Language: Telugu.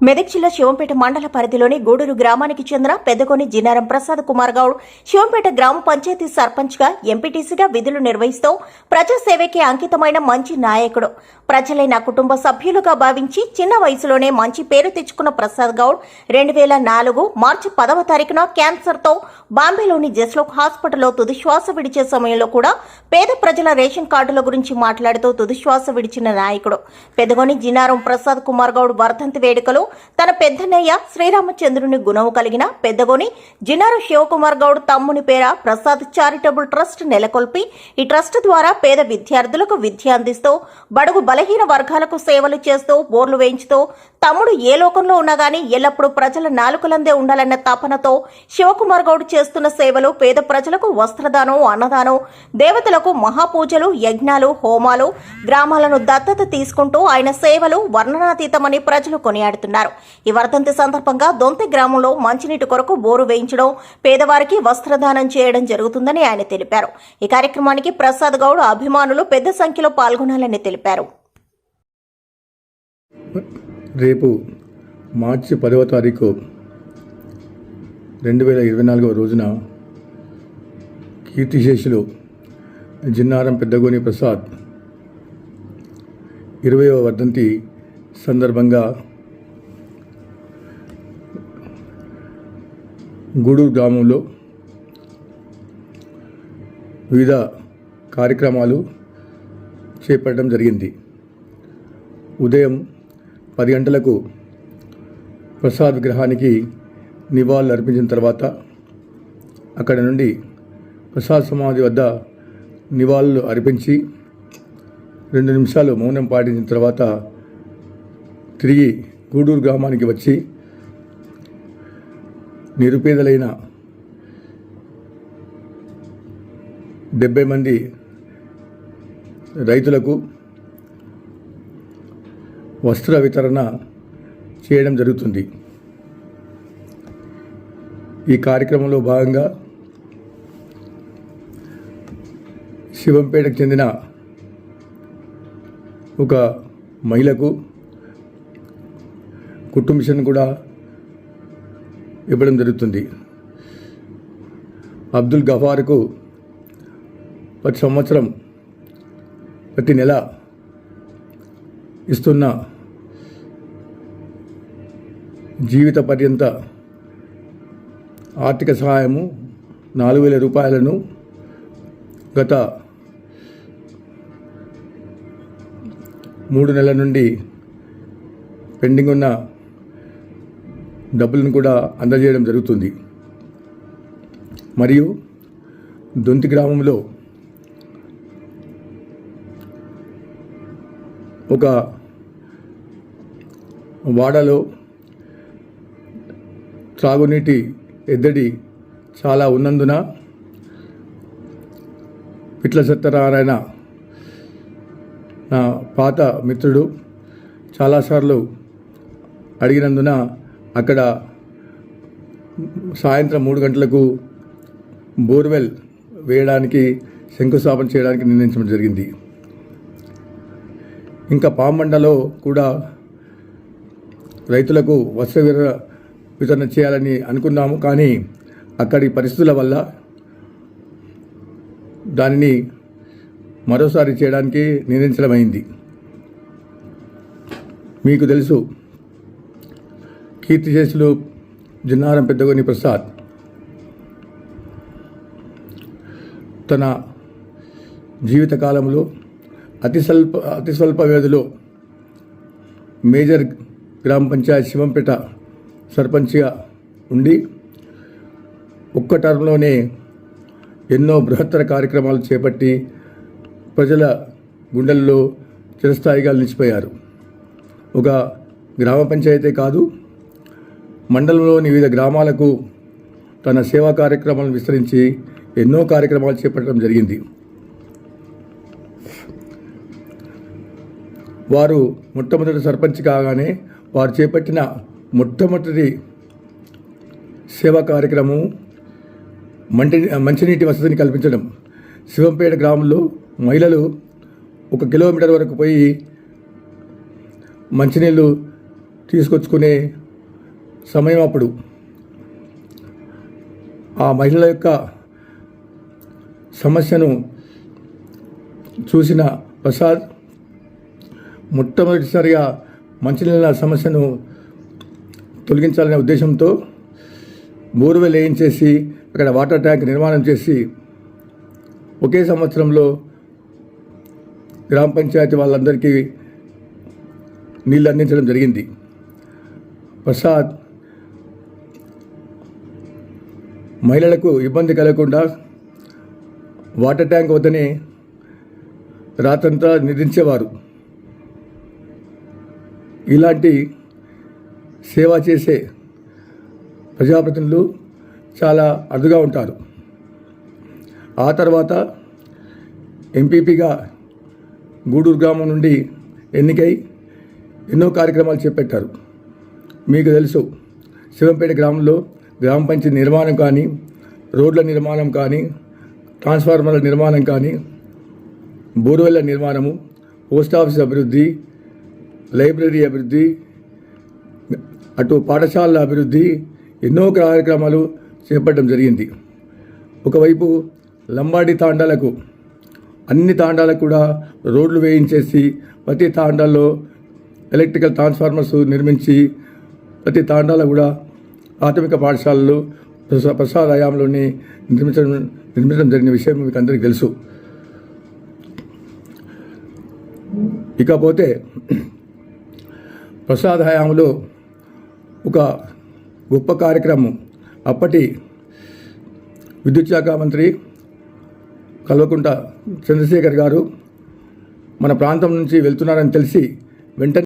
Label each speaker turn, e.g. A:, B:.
A: మెదక్ జిల్లా శివంపేట మండల పరిధిలోని గూడూరు గ్రామానికి చెందిన పెద్దగొని జినారం ప్రసాద్ కుమార్ గౌడ్ శివంపేట గ్రామ పంచాయతీ సర్పంచ్గా ఎంపీటీసీగా విధులు నిర్వహిస్తూ ప్రజాసేవకి అంకితమైన మంచి నాయకుడు. ప్రజలే నా కుటుంబ సభ్యులుగా భావించి చిన్న వయసులోనే మంచి పేరు తెచ్చుకున్న ప్రసాద్ గౌడ్ రెండు వేల నాలుగు మార్చి పదవ తారీఖున క్యాన్సర్తో బాంబేలోని జస్లోక్ హాస్పిటల్లో తుదిశ్వాస విడిచే సమయంలో కూడా పేద ప్రజల రేషన్ కార్డుల గురించి మాట్లాడుతూ తుదిశ్వాస విడిచిన నాయకుడు. పెదగొని జినారం ప్రసాద్ కుమార్ గౌడ్ వర్ధంతి వేడుకలు తన పెద్దన్నయ్య శ్రీరామచంద్రుని గుణము కలిగిన పెద్దగొని జినారు శివకుమార్ గౌడ్ తమ్ముని పేర ప్రసాద్ చారిటబుల్ ట్రస్ట్ నెలకొల్పి ఈ ట్రస్ట్ ద్వారా పేద విద్యార్థులకు విద్య అందిస్తూ బడుగు బలహీన వర్గాలకు సేవలు చేస్తూ బోర్లు వేయించుతూ తమ్ముడు ఏ లోకంలో ఉన్నా గానీ ఎల్లప్పుడూ ప్రజల నాలుకలందే ఉండాలన్న తపనతో శివకుమార్ గౌడ్ చేస్తున్న సేవలు పేద ప్రజలకు వస్త్రదానం అన్నదానం దేవతలకు మహాపూజలు యజ్ఞాలు హోమాలు గ్రామాలను దత్తత తీసుకుంటూ ఆయన సేవలు వర్ణనాతీతమని ప్రజలు కొనియాడుతున్నారు. ఈ వర్ధంతి సందర్భంగా దొంతి గ్రామంలో మంచినీటి కొరకు బోరు వేయించడం పేదవారికి వస్త్రదానం చేయడం జరుగుతుందని ఆయన తెలిపారు. ఈ కార్యక్రమానికి ప్రసాద్ గౌడ్ అభిమానులు పెద్ద సంఖ్యలో పాల్గొనాలని తెలిపారు.
B: రేపు మార్చి పదవ తారీఖు రెండు వేల ఇరవై నాలుగవ రోజున కీర్తిశేషులు జిన్నారం పెద్దగోని ప్రసాద్ ఇరవయవ వర్ధంతి సందర్భంగా గూడూరు గ్రామంలో వివిధ కార్యక్రమాలు చేపట్టడం జరిగింది. ఉదయం పది గంటలకు ప్రసాద్ విగ్రహానికి నివాళులు అర్పించిన తర్వాత అక్కడ నుండి ప్రసాద్ సమాధి వద్ద నివాళులు అర్పించి రెండు నిమిషాలు మౌనం పాటించిన తర్వాత తిరిగి గూడూరు గ్రామానికి వచ్చి నిరుపేదలైన డెబ్బై మంది రైతులకు వస్త్ర వితరణ చేయడం జరుగుతుంది. ఈ కార్యక్రమంలో భాగంగా శివంపేటకు చెందిన ఒక మహిళకు కుటుంబిషన్ కూడా ఇవ్వడం జరుగుతుంది. అబ్దుల్ గఫార్కు ప్రతి సంవత్సరం ప్రతి నెల ఇస్తున్న జీవిత పర్యంత ఆర్థిక సహాయము నాలుగు వేల రూపాయలను గత మూడు నెలల నుండి పెండింగ్ ఉన్న డబ్బులను కూడా అందజేయడం జరుగుతుంది. మరియు దొంతి గ్రామంలో ఒక వాడలో త్రాగునీటి ఎద్దడి చాలా ఉన్నందున పిట్ల సత్యనారాయణ నా పాత మిత్రుడు చాలాసార్లు అడిగినందున అక్కడ సాయంత్రం మూడు గంటలకు బోర్వెల్ వేయడానికి శంకుస్థాపన చేయడానికి నిర్ణయించడం జరిగింది. ఇంకా పామండలో కూడా రైతులకు వస్త్ర విర- వితరణ చేయాలని అనుకున్నాము. కానీ అక్కడి పరిస్థితుల వల్ల దానిని మరోసారి చేయడానికి నిర్ణయించడమైంది. మీకు తెలుసు కీర్తిశేషులు జిన్నారం పెద్దగోని ప్రసాద్. తన జీవితకాలంలో అతి స్వల్ప అతి స్వల్ప వ్యవధిలో మేజర్ గ్రామ పంచాయత్ శివంపేట సర్పంచ్గా ఉండి ఒక్క టర్మ్లోనే ఎన్నో బృహత్తర కార్యక్రమాలు చేపట్టి ప్రజల గుండెల్లో చిరస్థాయిగా నిలిచిపోయారు. ఒక గ్రామ పంచాయతీ కాదు మండలంలోని వివిధ గ్రామాలకు తన సేవా కార్యక్రమాలను విస్తరించి ఎన్నో కార్యక్రమాలు చేపట్టడం జరిగింది. వారు మొట్టమొదటి సర్పంచ్ కాగానే వారు చేపట్టిన మొట్టమొదటి సేవా కార్యక్రమం మంటి మంచినీటి వసతిని కల్పించడం. శివంపేట గ్రామంలో మహిళలు ఒక కిలోమీటర్ వరకు పోయి మంచినీళ్ళు తీసుకొచ్చుకునే సమయం అప్పుడు ఆ మహిళల యొక్క సమస్యను చూసిన ప్రసాద్ మొట్టమొదటిసారిగా మంచినీళ్ళ సమస్యను తొలగించాలనే ఉద్దేశంతో బోర్వెల్ వేయించేసి అక్కడ వాటర్ ట్యాంక్ నిర్మాణం చేసి ఒకే సంవత్సరంలో గ్రామ పంచాయతీ వాళ్ళందరికీ నీళ్ళు అందించడం జరిగింది. ప్రసాద్ మహిళలకు ఇబ్బంది కలగకుండా వాటర్ ట్యాంక్ వద్దనే రాత్రంతా నిద్రించేవారు. ఇలాంటి సేవ చేసే ప్రజాప్రతినిధులు చాలా అరుదుగా ఉంటారు. ఆ తర్వాత ఎంపీపీగా గూడూరు గ్రామం నుండి ఎన్నికై ఎన్నో కార్యక్రమాలు చేపట్టారు. మీకు తెలుసు శివంపేట గ్రామంలో గ్రామ పంచాయతీ నిర్మాణం కానీ రోడ్ల నిర్మాణం కానీ ట్రాన్స్ఫార్మర్ల నిర్మాణం కానీ బోర్వెల్ల నిర్మాణము పోస్ట్ ఆఫీస్ అభివృద్ధి లైబ్రరీ అభివృద్ధి అటు పాఠశాలల అభివృద్ధి ఎన్నో కార్యక్రమాలు చేపట్టడం జరిగింది. ఒకవైపు లంబాడి తాండాలకు అన్ని తాండాలకు కూడా రోడ్లు వేయించేసి ప్రతి తాండాల్లో ఎలక్ట్రికల్ ట్రాన్స్ఫార్మర్స్ నిర్మించి ప్రతి తాండాలో కూడా ప్రాథమిక పాఠశాలలు ప్రసా ప్రసాద్ హయాంలోని నిర్మించడం నిర్మించడం జరిగిన విషయం మీకు అందరికీ తెలుసు. ఇకపోతే ప్రసాద్ హయాంలో ఒక గొప్ప కార్యక్రమం. అప్పటి విద్యుత్ శాఖ మంత్రి కల్వకుంట చంద్రశేఖర్ గారు మన ప్రాంతం నుంచి వెళ్తున్నారని తెలిసి వెంటనే